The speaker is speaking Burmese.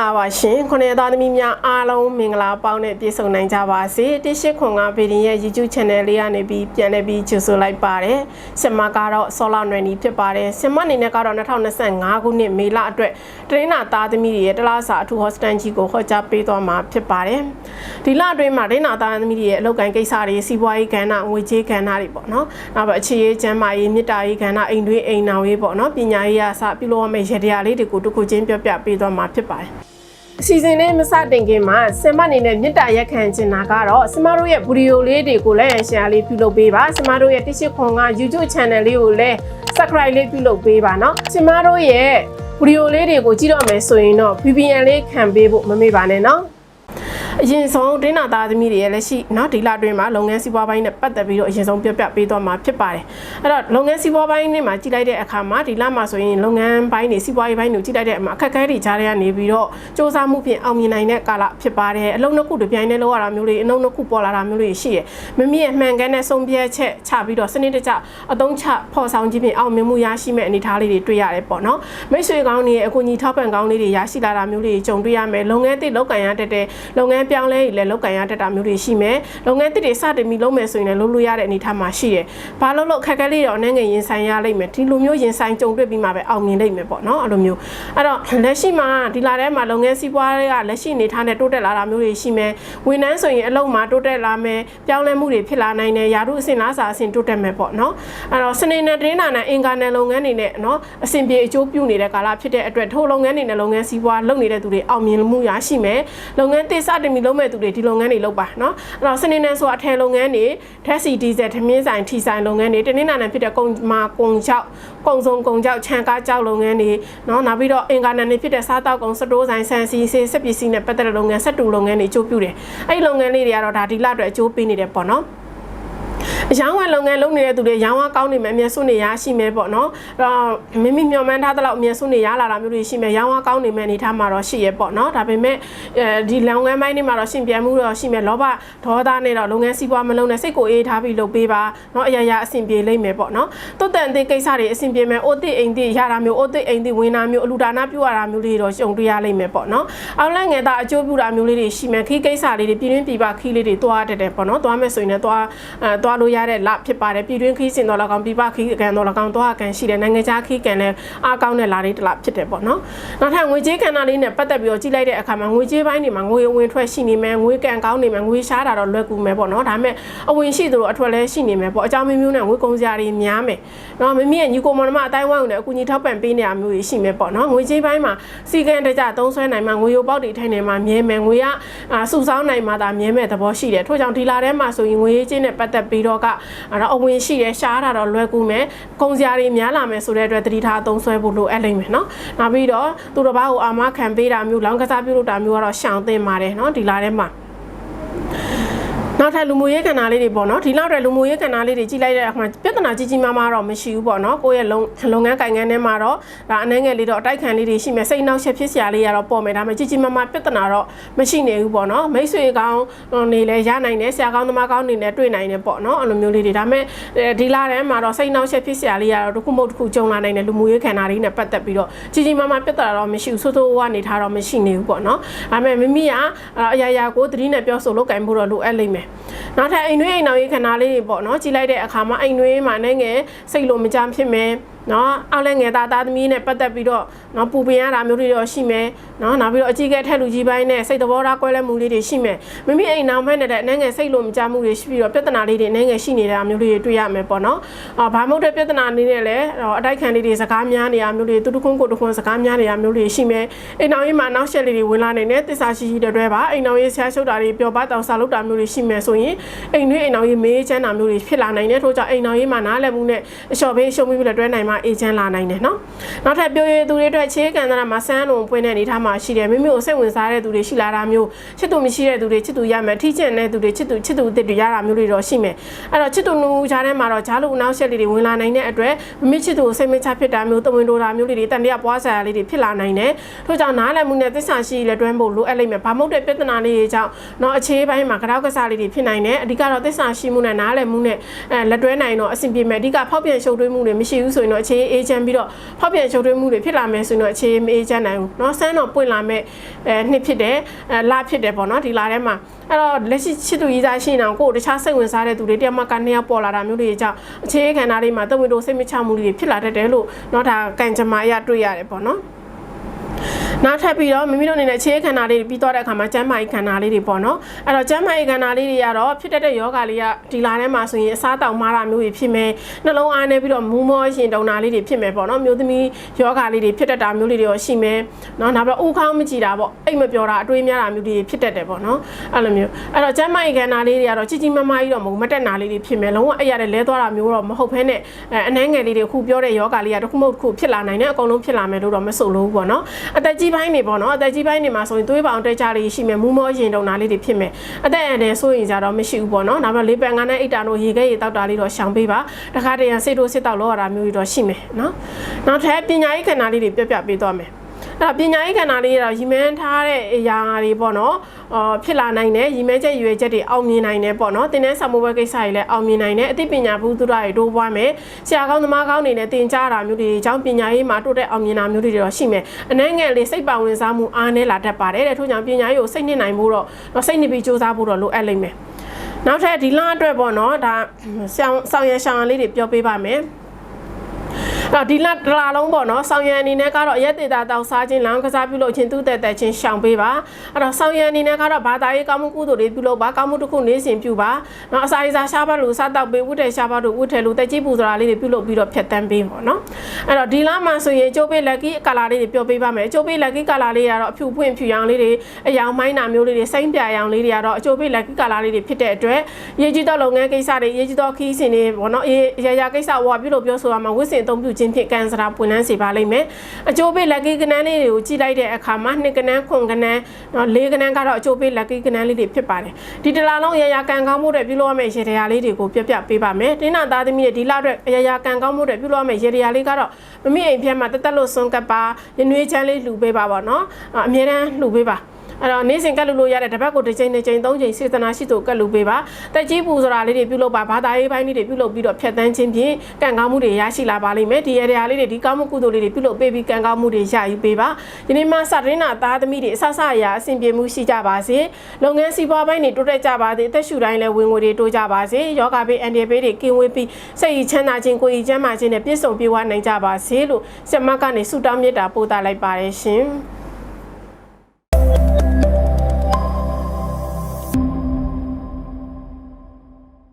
လာပါရှင်ခုနှစ်သားသမီးများအားလုံးမင်္ဂလာပေါင်းနဲ့ပြည့်စုံနိုင်ကြပါစေတိရှိခွန်ကဗီဒီရဲ့ YouTube Channel လေးကနေပြီးပြန်လည်ပြီးကြိုဆိုလိုက်ပါတယ်ဆင်မကတော့ဆောလာနွယ်နီဖြစ်ပါတယ်ဆင်မအနေနဲ့ကတော့2025ခုနှစ်မေလအတွက်တရင်းနာသားသမီးတွေရဲ့တလားစာအထူး hostel ကြီးကိုခေါ်ကြားပေးသွားမှာဖြစ်ပါတယ်ဒီလအတွင်းမှာတရင်းနာသားသမီးတွေရဲ့အလုပ်ကိုင်ကိစ္စတွေစီးပွားရေးကဏ္ဍငွေကြေးကဏ္ဍတွေပေါ့နော်နောက်ပဲအခြေရေးကျန်းမာရေးမြစ်တာရေးကဏ္ဍအိမ်တွင်းအိမ်နောင်ရေးပေါ့နော်ပညာရေးအစပြုလုပ်ရမယ့်ရတရားလေးတွေကိုတစ်ခုချင်းပြောပြပေးသွားမှာဖြစ်ပါတယ် အစီအစဉ်လေးမစတင်ခင်မှာဆင်မအနေနဲ့မြစ်တာရက်ခံချင်တာကတော့ဆင်မတို့ရဲ့ဗီဒီယိုလေးတွေကိုလည်းရှယ်လေးပြုလုပ်ပေးပါဆင်မတို့ရဲ့တိရှိခွန်က YouTube Channel လေးကိုလည်း Subscribe လေးပြုလုပ်ပေးပါเนาะဆင်မတို့ရဲ့ဗီဒီယိုလေးတွေကိုကြည့်တော့မယ်ဆိုရင်တော့ VPN လေးခံပေးဖို့မမေ့ပါနဲ့เนาะ အရင်ဆုံးဒိနာသားသမီးတွေရဲ့လက်ရှိနော်ဒီလတွင်မှာလုပ်ငန်းစီးပွားပိုင်းနဲ့ပတ်သက်ပြီးတော့အရင်ဆုံးပြပြပေးသွားမှာဖြစ်ပါတယ်အဲ့တော့လုပ်ငန်းစီးပွားပိုင်းနဲ့မှာကြည့်လိုက်တဲ့အခါမှာဒီလမှာဆိုရင်လုပ်ငန်းပိုင်းတွေစီးပွားရေးပိုင်းတွေကြည့်လိုက်တဲ့အခါအခက်အခဲတွေကြားထဲကနေပြီးတော့စ조사မှုဖြင့်အောင်မြင်နိုင်တဲ့ကာလဖြစ်ပါတယ်အလုံးနှစ်ခုတစ်ပြိုင်တည်းလောက်ရတာမျိုးတွေအလုံးနှစ်ခုပေါ်လာတာမျိုးတွေရှိရမမြင့်မှန်ကန်တဲ့ဆုံးဖြတ်ချက်ချပြီးတော့စနစ်တကျအသုံးချဖော်ဆောင်ခြင်းဖြင့်အောင်မြင်မှုရရှိမဲ့အနေအထားလေးတွေတွေ့ရတယ်ပေါ့နော်မိတ်ဆွေကောင်းတွေအကူအညီထောက်ပံ့ကောင်းလေးတွေရရှိလာတာမျိုးတွေကြုံတွေ့ရမယ်လုပ်ငန်းသစ်လောက်ကန်ရတဲ့တဲ့လုပ်ငန်းပြောင်းလဲလည်းလုပ်ကံရတတ်တာမျိုးတွေရှိမယ်လုပ်ငန်းသစ်တွေစတင်ပြီးလုပ်မယ်ဆိုရင်လည်းလုပ်လို့ရတဲ့အနေအထားမှာရှိတယ်ဘာလို့လို့ခက်ခဲလေးတော့အနေငယ်ရင်ဆိုင်ရလိမ့်မယ်ဒီလိုမျိုးရင်ဆိုင်ကြုံတွေ့ပြီးမှပဲအောင်မြင်လိမ့်မယ်ပေါ့နော်အဲ့လိုမျိုးအဲ့တော့လက်ရှိမှာဒီလာထဲမှာလုပ်ငန်းစီးပွားတွေကလက်ရှိအနေထားနဲ့တိုးတက်လာတာမျိုးတွေရှိမယ်ဝန်ထမ်းဆိုရင်အလုပ်မှာတိုးတက်လာမယ်ပြောင်းလဲမှုတွေဖြစ်လာနိုင်တယ်ယာရုအဆင့်လားစာအဆင့်တိုးတက်မယ်ပေါ့နော်အဲ့တော့စနေနဲ့တင်းနာနဲ့အင်ကာနယ်လုပ်ငန်းတွေနဲ့နော်အဆင်ပြေအကျိုးပြုနေတဲ့ကာလဖြစ်တဲ့အတွက်ထိုလုပ်ငန်းတွေနဲ့လုပ်ငန်းစီးပွားလုပ်နေတဲ့သူတွေအောင်မြင်မှုရရှိမယ်လုပ်ငန်းတစ်စတင်ပြီးလုပ်မဲ့သူတွေဒီလုပ်ငန်းတွေလုပ်ပါနော်အဲ့တော့စနေနဲ့ဆိုတာအထည်လုပ်ငန်းတွေဓာတ်ဆီဒီဇယ်ထမင်းဆိုင်ထီဆိုင်လုပ်ငန်းတွေတင်းနာနဲ့ဖြစ်တဲ့ကုန်မာကုန်ချောက်ကုန်စုံကုန်ချောက်ခြံကားကြောက်လုပ်ငန်းတွေနော်နောက်ပြီးတော့အင်ကာနယ်တွေဖြစ်တဲ့စားတောက်ကုန်စတိုးဆိုင်ဆန်စီဆေးစက်ပစ္စည်းနဲ့ပတ်သက်တဲ့လုပ်ငန်းဆက်တူလုပ်ငန်းတွေအကျိုးပြုတယ်အဲ့ဒီလုပ်ငန်းလေးတွေကတော့ဒါဒီလအတွက်အကျိုးပေးနေတယ်ပေါ့နော် အရောင်းဝယ်လုပ်ငန်းလုပ်နေတဲ့သူတွေရောင်းဝကောင်းနေမယ်အမြဲစွနေရရှိမယ်ပေါ့နော်အဲ့တော့မိမိမျှော်မှန်းထားသလောက်အမြဲစွနေရလာတာမျိုးတွေရှိမယ်ရောင်းဝကောင်းနေမယ်အနေထားမှာတော့ရှိရပေါ့နော်ဒါပေမဲ့အဲဒီလုပ်ငန်းပိုင်းတွေမှာတော့ရှင်ပြန်မှုတော့ရှိမယ်လောဘဒေါသနဲ့တော့လုပ်ငန်းစီးပွားမလုပ်နဲ့စိတ်ကိုအေးထားပြီးလုပ်ပေးပါနော်အရာရာအဆင်ပြေလိမ့်မယ်ပေါ့နော်တုတ်တန်အသည့်ကိစ္စတွေအဆင်ပြေမယ်အိုတိအိမ်တိရတာမျိုးအိုတိအိမ်တိဝင်တာမျိုးအလူဒါနာပြုရတာမျိုးတွေတော့ရှုံတွေ့ရလိမ့်မယ်ပေါ့နော်အောင်လန့်ငယ်တာအကျိုးပြုတာမျိုးလေးတွေရှိမယ်ခီးကိစ္စလေးတွေပြင်းပြင်းပြပါခီးလေးတွေသွားတတ်တယ်ပေါ့နော်သွားမယ်ဆိုရင်လည်းသွားအဲသွားလို့ရတဲ့လဖြစ်ပါတယ်ပြည်တွင်းခီးစင်တော်၎င်းပြည်ပခီးကန်တော်၎င်းတွားကန်ရှိတယ်နိုင်ငံခြားခီးကန်လည်းအားကောင်းတဲ့လာလေးတစ်လဖြစ်တယ်ပေါ့နော်နောက်ထပ်ငွေကြေးကဏ္ဍလေးနဲ့ပတ်သက်ပြီးတော့ကြည့်လိုက်တဲ့အခါမှာငွေကြေးပိုင်းတွေမှာငွေဝင်ထွက်ရှိနေမယ်ငွေကန်ကောင်းနေမယ်ငွေရှားတာတော့လွယ်ကူမယ်ပေါ့နော်ဒါပေမဲ့အဝင်ရှိသလိုအထွက်လည်းရှိနေမယ်ပေါ့အကြောင်းမျိုးမျိုးနဲ့ငွေကုန်စရာတွေများမယ်နော်မမီးရဲ့ညီကိုမောင်နှမအတိုင်းဝိုင်းကိုလည်းအကူအညီထောက်ပံ့ပေးနေတာမျိုးတွေရှိမယ်ပေါ့နော်ငွေကြေးပိုင်းမှာစီကံတကြသုံးဆွဲနိုင်မှာငွေရုပ်ပေါက်တွေထိုင်နေမှာမြဲမယ်ငွေကစုဆောင်းနိုင်မှာဒါမြဲမယ်သဘောရှိတယ်ထို့ကြောင့်ဒီလာထဲမှာဆိုရင်ငွေရေးချင်းနဲ့ပတ်သက်ပြီးတော့ကအဲ့တော့အဝင်ရှိတယ်ရှားတာတော့လွယ်ကူမယ်ကုန်စရာတွေများလာမယ်ဆိုတဲ့အတွက်တတိထားသုံးဆွဲဖို့လိုအပ်လိမ့်မယ်နော်နောက်ပြီးတော့သူတစ်ပါးကိုအာမခံပေးတာမျိုးလောင်းကစားပြုလုပ်တာမျိုးကတော့ရှောင်သင့်ပါတယ်နော်ဒီလာထဲမှာ နောက်ထပ်လူမှုရေးကဏ္ဍလေးတွေပေါ့နော်ဒီလောက်တဲ့လူမှုရေးကဏ္ဍလေးတွေကြီးလိုက်တဲ့အခါပြဿနာကြီးကြီးမားမားတော့မရှိဘူးပေါ့နော်ကိုယ့်ရဲ့လုပ်လုပ်ငန်းကိုင်ငန်းထဲမှာတော့ဒါအနှဲငယ်လေးတော့အတိုက်ခံလေးတွေရှိမယ်စိတ်နှောက်ရှက်ဖြစ်စရာလေးရတော့ပေါ်မယ်ဒါပေမဲ့ကြီးကြီးမားမားပြဿနာတော့မရှိနေဘူးပေါ့နော်မိတ်ဆွေကောင်းနေလဲရနိုင်တယ်ဆရာကောင်းသမားကောင်းနေလဲတွေ့နိုင်တယ်ပေါ့နော်အဲ့လိုမျိုးလေးတွေဒါပေမဲ့ဒီလာထဲမှာတော့စိတ်နှောက်ရှက်ဖြစ်စရာလေးရတော့တစ်ခုမဟုတ်တစ်ခုကြုံလာနိုင်တယ်လူမှုရေးကဏ္ဍလေးနဲ့ပတ်သက်ပြီးတော့ကြီးကြီးမားမားပြဿနာတော့မရှိဘူးဆိုးဆိုးဝါးနေထားတော့မရှိနေဘူးပေါ့နော်ဒါပေမဲ့မိမိကအရာရာကိုသတိနဲ့ပြောဆိုလုပ်ကင်ဖို့တော့လိုအပ်လိမ့်မယ်နောက်ထပ်အိမ်တွင်းအိမ်နောက်ရေးခဏလေးတွေပေါ့နော်ကြည့်လိုက်တဲ့အခါမှာအိမ်တွင်းမှာနဲ့ငယ်စိတ်လိုမကြမ်းဖြစ်မယ်နော်အောက်လက်ငယ်သားသားသမီးနဲ့ပတ်သက်ပြီးတော့နော်ပူပင်ရတာမျိုးတွေတော့ရှိမယ်နော်နောက်ပြီးတော့အကြီးကဲထက်လူကြီးပိုင်းနဲ့စိတ်သဘောထားကွဲလဲမှုလေးတွေရှိမယ်မိမိအိမ်နောက်ဖက်နဲ့အနေငယ်စိတ်လိုမကြမှုတွေရှိပြီးတော့ပြဿနာလေးတွေအနေငယ်ရှိနေတာမျိုးလေးတွေတွေ့ရမယ်ပေါ့နော်အာဘာမှမဟုတ်တဲ့ပြဿနာလေးနဲ့လည်းအတိုက်ခံလေးတွေစကားများနေတာမျိုးတွေတူတခွန်းကိုတခွန်းစကားများနေတာမျိုးတွေရှိမယ်အိမ်နောက်ရေးမှာနောက်ဆက်လေးတွေဝင်လာနေတဲ့တစ္ဆာရှိရှိတွေတွဲပါအိမ်နောက်ရေးဆရာရှုပ်တာတွေပျော်ပါတောင်စာလုပ်တာမျိုးတွေရှိမယ်ဆိုရင်အိမ်တွင်းအိမ်နောက်ရေးမေးချမ်းတာမျိုးတွေဖြစ်လာနိုင်တယ်ထို့ကြောင့်အိမ်နောက်ရေးမှာနားလည်မှုနဲ့အလျှော်ပေးရှုံးပြီးလက်တွဲနိုင်မှာအေဂျင့်လာနိုင်တယ်နော်နောက်ထပ်ပြောရသူတွေအတွက်ခြေကန်တာမှာဆန်းလုံးပွင့်တဲ့အနေထားမှာရှိတယ်မိမိကိုစိတ်ဝင်စားတဲ့သူတွေရှိလာတာမျိုးချစ်သူမရှိတဲ့သူတွေချစ်သူရမယ်ထိကျင့်တဲ့သူတွေချစ်သူချစ်သူအစ်တွေရတာမျိုးတွေတော့ရှိမယ်အဲ့တော့ချစ်သူနူဂျားထဲမှာတော့ဂျားလူနောက်ဆက်လေးတွေဝင်လာနိုင်တဲ့အတွက်မိမိချစ်သူကိုစိတ်မချဖြစ်တာမျိုးတဝင်တိုးတာမျိုးလေးတွေတန်တရားပွားဆရာလေးတွေဖြစ်လာနိုင်တယ်ထို့ကြောင့်နားလည်မှုနဲ့သစ္စာရှိလက်တွဲဖို့လိုအပ်လိမ့်မယ်ဘာမဟုတ်တဲ့ပြဿနာလေးတွေကြောင့်တော့အခြေပိုင်းမှာကြောက်ကစားလေးတွေဖြစ်နိုင်တယ်အဓိကတော့သစ္စာရှိမှုနဲ့နားလည်မှုနဲ့အဲလက်တွဲနိုင်တော့အဆင်ပြေမယ်အဓိကဖောက်ပြန်ရှုပ်ထွေးမှုတွေမရှိဘူးဆိုရင်တောတော့အခြေအေးချမ်းပြီးတော့ဖောက်ပြန်ချုပ်ထွေးမှုတွေဖြစ်လာမယ်ဆိုရင်တော့အခြေမအေးချမ်းနိုင်ဘူးเนาะဆန်းတော့ပွင့်လာမဲ့အဲနှစ်ဖြစ်တယ်အဲလဖြစ်တယ်ပေါ့နော်ဒီလထဲမှာအဲ့တော့လက်ရှိချစ်သူရေးသားရှိနေအောင်ကိုယ်တခြားစိတ်ဝင်စားတဲ့သူတွေတယောက်မှကနေရောက်ပေါ်လာတာမျိုးတွေကြောင့်အခြေခန္ဓာတွေမှာတဝင်းတို့စိတ်မချမှုတွေဖြစ်လာတတ်တယ်လို့เนาะဒါကံကြမ္မာအရတွေ့ရတယ်ပေါ့နော် နောက်ထပ်ပြီးတော့မိမိတို့အနေနဲ့ခြေခန္ဓာလေးတွေပြီးသွားတဲ့အခါမှာကျန်းမာရေးခန္ဓာလေးတွေပေါ့နော်အဲ့တော့ကျန်းမာရေးခန္ဓာလေးတွေကတော့ဖြစ်တတ်တဲ့ယောဂလေးကဒီလာထဲမှာဆိုရင်အစားတောင်မာတာမျိုးတွေဖြစ်မယ်နှလုံးအားနေပြီးတော့မူးမောရှင်တုံတာလေးတွေဖြစ်မယ်ပေါ့နော်မျိုးသမီးယောဂလေးတွေဖြစ်တတ်တာမျိုးလေးတွေရောရှိမယ်နော်နောက်ပြီးတော့ဥခေါင်းမကြည့်တာပေါ့အိတ်မပြောတာအတွေးများတာမျိုးတွေဖြစ်တတ်တယ်ပေါ့နော်အဲ့လိုမျိုးအဲ့တော့ကျန်းမာရေးခန္ဓာလေးတွေကတော့ကြီးကြီးမားမားကြီးတော့မဟုတ်မတက်နာလေးတွေဖြစ်မယ်လုံးဝအဲ့ရတဲ့လဲသွားတာမျိုးတော့မဟုတ်ဘဲနဲ့အဲအနှဲငယ်လေးတွေခုပြောတဲ့ယောဂလေးကတစ်ခုမဟုတ်တစ်ခုဖြစ်လာနိုင်တယ်အကုန်လုံးဖြစ်လာမယ်လို့တော့မဆိုလို့ဘူးပေါ့နော်အသက်ကြီးပိုင်းနေပေါ့နော်အသက်ကြီးပိုင်းနေမှာဆိုရင်သွေးပေါင်တက်ကြလေးရှိမယ်မူးမောရင်တုံတာလေးတွေဖြစ်မယ်အသက်အန္တရာယ်ဆိုရင်ကြတော့မရှိဘူးပေါ့နော်နောက်ပြီးလေးပန်ကနဲ့အိတ်တာတို့ရေခဲရေတောက်တာလေးတော့ရှောင်ပေးပါတခါတည်းရန်စိတ်တို့စစ်တောက်လောက်ရတာမျိုးတွေတော့ရှိမယ်နော်နောက်ထပ်ပညာရေးခန္ဓာလေးတွေပြပြပေးသွားမယ် အဲ့တော့ပညာရေးကဏ္ဍလေးတော့ရီမန်းထားတဲ့အရာတွေပေါ့နော်အော်ဖြစ်လာနိုင်တယ်ရီမန်းချက်ရွယ်ချက်တွေအောင်မြင်နိုင်တယ်ပေါ့နော်တင်းတဲ့ဆာမိုဘဲကိစ္စတွေလည်းအောင်မြင်နိုင်တယ်အသိပညာဘူးသူရတွေတိုးပွားမယ်ဆရာကောင်းသမားကောင်းတွေနဲ့တင်ကြားတာမျိုးတွေအကြောင်းပညာရေးမှာတိုးတက်အောင်မြင်တာမျိုးတွေတော့ရှိမယ်အနှဲငယ်လေးစိတ်ပါဝင်စားမှုအားနည်းလာတတ်ပါတယ်တဲ့ထို့ကြောင့်ပညာရေးကိုစိတ်နှစ်နိုင်ဖို့တော့တော့စိတ်နှစ်ပြီးစူးစမ်းဖို့တော့လိုအပ်လိမ့်မယ်နောက်ထပ်ဒီလအတွက်ပေါ့နော်ဒါဆောင်းဆောင်းရရှောင်းလေးတွေပြောပေးပါမယ် တော့ဒီလတလာလုံးပေါ့နော်ဆောင်ရံအနေနဲ့ကတော့အရက်တေတာတောက်စားခြင်းလောင်းကစားပြုလုပ်ခြင်းသူ့တက်တက်ချင်းရှောင်ပေးပါအဲ့တော့ဆောင်ရံအနေနဲ့ကတော့ဘာသာရေးကောင်းမှုကုသိုလ်တွေပြုလုပ်ပါကောင်းမှုတစ်ခုနေစဉ်ပြုပါနော်အစာရေးစားရှားပါလို့စားတောက်ပေးဝတ်တယ်ရှားပါလို့ဝတ်တယ်လို့တက်ကြီးပူစရာလေးတွေပြုလုပ်ပြီးတော့ဖြတ်တန်းပေးပေါ့နော်အဲ့တော့ဒီလမှာဆိုရင်ကျိုးပေးလက်ကီကာလာလေးတွေပြောပေးပါမယ်ကျိုးပေးလက်ကီကာလာလေးကတော့အဖြူဖွင့်ဖြူရောင်လေးတွေအယောင်မိုင်းနာမျိုးလေးတွေစိမ့်ပြရောင်လေးတွေကတော့အကျိုးပေးလက်ကီကာလာလေးတွေဖြစ်တဲ့အတွက်ရေးကြီးတော့လုပ်ငန်းကိစ္စတွေရေးကြီးတော့ခီးစဉ်တွေပေါ့နော်အေးရရကိစ္စဝါပြုလို့ပြောဆိုရမှာဝတ်စင်အသုံးပြုခြင်းဖြင့်ကန်စရာပွင့်လန်းစေပါလိမ့်မယ်အကျိုးပေးလက်ကီကနန်းလေးတွေကိုကြည့်လိုက်တဲ့အခါမှာနှစ်ကနန်းခွန်ကနန်းနော်လေးကနန်းကတော့အကျိုးပေးလက်ကီကနန်းလေးတွေဖြစ်ပါတယ်ဒီတလားလုံးရရကန်ကောင်းမှုတွေပြုလုပ်ရမယ့်ရေတရားလေးတွေကိုပြပြပေးပါမယ်တင်းနာသားသမီးရဲ့ဒီလအတွက်ရရကန်ကောင်းမှုတွေပြုလုပ်ရမယ့်ရေတရားလေးကတော့မမိအိမ်ဖြတ်မှာတက်တက်လို့စွန့်ကပ်ပါရနွေးချမ်းလေးလှူပေးပါပေါ့နော်အမြဲတမ်းလှူပေးပါ အဲ့တော့နေ့စဉ်ကတ်လူလို့ရတဲ့တပတ်ကိုတစ်ချိန်တစ်ချိန်သုံးချိန်စေတနာရှိသူကတ်လူပေးပါတက်ကြီးပူဆိုတာလေးတွေပြုလုပ်ပါဘာသာရေးပိုင်းလေးတွေပြုလုပ်ပြီးတော့ဖြတ်တန်းခြင်းဖြင့်ကံကောင်းမှုတွေရရှိလာပါလိမ့်မယ်ဒီအရာလေးတွေဒီကောင်းမှုကုသိုလ်လေးတွေပြုလုပ်ပေးပြီးကံကောင်းမှုတွေရယူပေးပါဒီနေ့မှစရင်းနာသားသမီးတွေအဆဆအရာအဆင်ပြေမှုရှိကြပါစေလုပ်ငန်းစီးပွားပိုင်းတွေတိုးတက်ကြပါစေအသက်ရှူတိုင်းလည်းဝင်ငွေတွေတိုးကြပါစေယောဂဘေးအန်ဒီဘေးတွေကင်းဝေးပြီးစိတ်ရချမ်းသာခြင်းကိုယ်ရည်ချမ်းသာခြင်းနဲ့ပြည့်စုံပြေဝနိုင်ကြပါစေလို့ဆရာမကနေဆုတောင်းမေတ္တာပို့သလိုက်ပါတယ်ရှင်